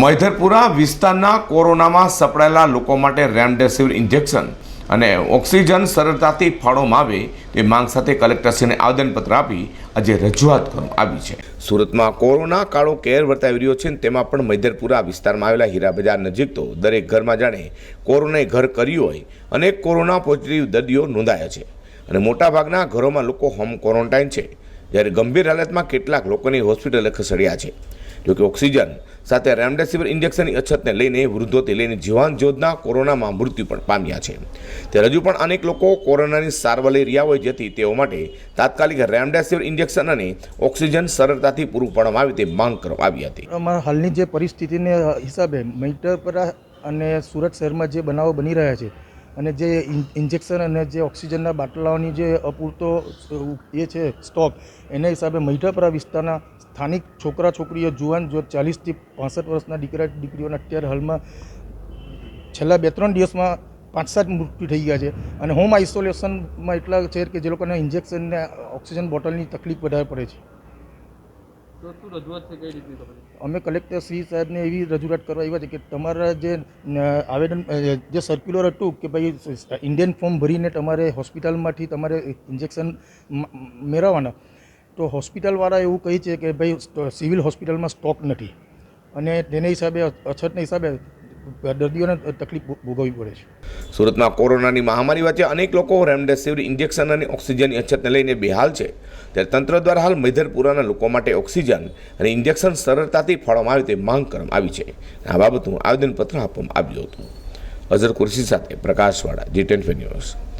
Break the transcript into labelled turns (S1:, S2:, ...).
S1: મૈધરપુરા વિસ્તારના કોરોનામાં સપડાયેલા લોકો માટે રેમડેસિવિર ઇન્જેક્શન અને ઓક્સિજન સરળતાથી ફાળવવામાં આવે તે માંગ સાથે કલેક્ટરશ્રીને આવેદનપત્ર આપી આજે રજૂઆત કરવામાં આવી છે. સુરતમાં કોરોના કાળો કેર વર્તાવી રહ્યો છે તેમાં પણ મૈધરપુરા વિસ્તારમાં આવેલા હીરા બજાર નજીક તો દરેક ઘરમાં જાણે કોરોનાએ ઘર કર્યું હોય, અનેક કોરોના પોઝિટિવ દર્દીઓ નોંધાયા છે. અને મોટાભાગના ઘરોમાં લોકો હોમ ક્વોરન્ટાઇન છે. જ્યારે ગંભીર હાલતમાં કેટલાક લોકોની હોસ્પિટલે ખસેડ્યા છે. જોકે ઓક્સિજન સાથે રેમડેસિવિર ઇન્જેક્શનની અછતને લઈને વૃદ્ધોથી લઈને જીવાન જોધના કોરોનામાં મૃત્યુ પણ પામ્યા છે. ત્યારે હજુ પણ અનેક લોકો કોરોનાની સારવાર લઈ રહ્યા હોય જેથી તેઓ માટે તાત્કાલિક રેમડેસિવિર ઇન્જેક્શન અને ઓક્સિજન સરળતાથી પૂરું પાડવામાં આવે તે માંગ કરવામાં આવી હતી.
S2: અમારા હાલની જે પરિસ્થિતિને હિસાબે મૈટરપરા અને સુરત શહેરમાં જે બનાવો બની રહ્યા છે અને જે ઇન- ઇન્જેક્શન અને જે ઓક્સિજનના બાટલાઓની જે અપૂરતો એ છે સ્ટોક એના હિસાબે મૈઠાપરા વિસ્તારના સ્થાનિક છોકરા, છોકરીઓ, જુવાન, જો ચાલીસથી પાસઠ વર્ષના દીકરા, દીકરીઓના અત્યારે હાલમાં છેલ્લા બે, ત્રણ દિવસમાં પાંચ સાત મૃત્યુ થઈ ગયા છે. અને હોમ આઇસોલેશનમાં એટલા છે કે જે લોકોને ઇન્જેક્શન ને ઓક્સિજન બોટલની તકલીફ વધારે પડે છે
S3: તો શું રજૂઆત છે કઈ રીતની તમારી
S2: અમે કલેક્ટર શ્રી સાહેબને એવી રજૂઆત કરવા આવ્યા છે કે તમારા જે આવેદન જે સર્ક્યુલર હતું કે ભાઈ ઇન્ડિયન ફોર્મ ભરીને તમારે હોસ્પિટલમાંથી તમારે ઇન્જેક્શન મેળવવાના, તો હોસ્પિટલવાળા એવું કહે છે કે ભાઈ સિવિલ હોસ્પિટલમાં સ્ટોક નથી. અને તેના હિસાબે, અછતના હિસાબે દર્દીઓને તકલીફ ભોગવવી પડે છે.
S1: સુરતમાં કોરોનાની મહામારી વચ્ચે અનેક લોકો રેમડેસિવિર ઇન્જેક્શન અને ઓક્સિજનની અછતને લઈને બેહાલ છે. ત્યારે તંત્ર દ્વારા હાલ મૈધરપુરાના લોકો માટે ઓક્સિજન અને ઇન્જેક્શન સરળતાથી ફાળવવામાં આવે તે માંગ કરવામાં આવી છે. આ બાબતનું આવેદનપત્ર આપવામાં આવ્યું હતું. અઝર કુરશી સાથે પ્રકાશવાળા જી ટેન ન્યૂઝ.